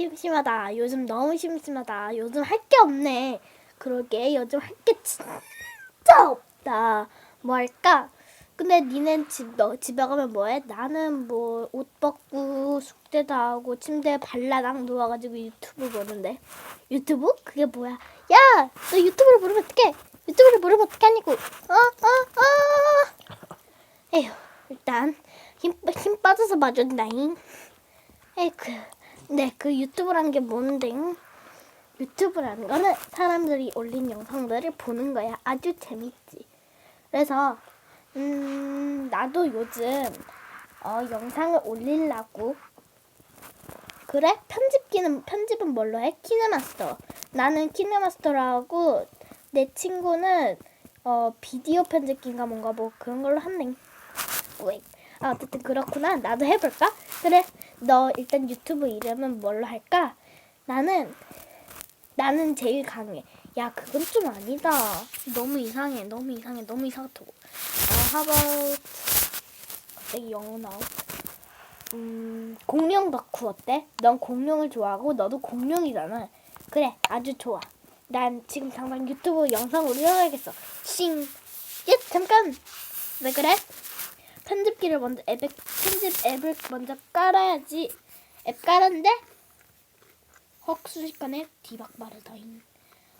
심심하다. 요즘 너무 심심하다. 요즘 할 게 없네. 그러게 요즘 할 게 진짜 없다. 뭐 할까? 근데 니넨 집, 너 집에 가면 뭐해? 나는 뭐 옷 벗고 숙제도 하고 침대에 발라당 누워가지고 유튜브 보는데 유튜브? 그게 뭐야? 야! 너 유튜브를 모르면 어떡해? 유튜브를 모르면 어떡하냐고 어? 어? 어? 에휴 일단 힘, 힘 빠져서 봐준다잉 에이그 네, 그 유튜브라는 게 뭔데? 유튜브라는 거는 사람들이 올린 영상들을 보는 거야. 아주 재밌지. 그래서 음, 나도 요즘 어, 영상을 올리려고 그래? 편집기는 편집은 뭘로 해? 키네마스터. 나는 키네마스터라고 내 친구는 어, 비디오 편집기인가 뭔가 뭐 그런 걸로 한대. 왜? 아, 어쨌든 그렇구나. 나도 해볼까? 그래. 너 일단 유튜브 이름은 뭘로 할까? 나는 나는 제일 강해. 야, 그건 좀 아니다. 너무 이상해. 너무 이상해. 너무 이상하다고. 어, about 갑자기 영어 나오. 음, 공룡 덕후 어때? 넌 공룡을 좋아하고 너도 공룡이잖아. 그래, 아주 좋아. 난 지금 당장 유튜브 영상 올려야겠어. 싱. 예, 잠깐. 왜 그래? 편집기를 먼저 앱에 편집 앱을 먼저 깔아야지. 앱 깔았는데 헉 순식간에 디박 마르다잉.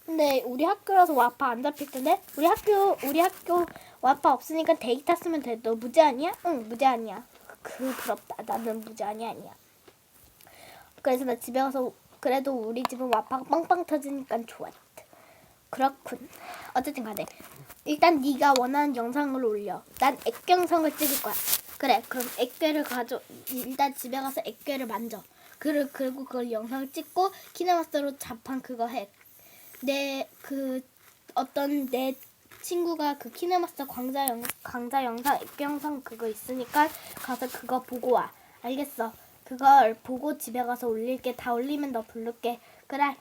근데 우리 학교라서 와파 안 잡힐 텐데 우리 학교 우리 학교 와파 없으니까 데이터 쓰면 돼. 너 무제한이야? 응 무제한이야. 그 부럽다. 나는 무제한이 아니야. 그래서 나 집에 가서 그래도 우리 집은 와파가 빵빵 터지니까 좋았다. 그렇군. 어쨌든 간에 일단 네가 원하는 영상을 올려. 난액 영상을 찍을 거야. 그래. 그럼 액괴를 가져. 일단 집에 가서 액괴를 만져. 그리고 그리고 그걸 영상을 찍고 키네마스터로 자판 그거 해. 내 그 어떤 내 친구가 그 키네마스터 강좌 영 강좌 영상 액괴 영상 그거 있으니까 가서 그거 보고 와. 알겠어. 그걸 보고 집에 가서 올릴게. 다 올리면 너 부를게. 그래.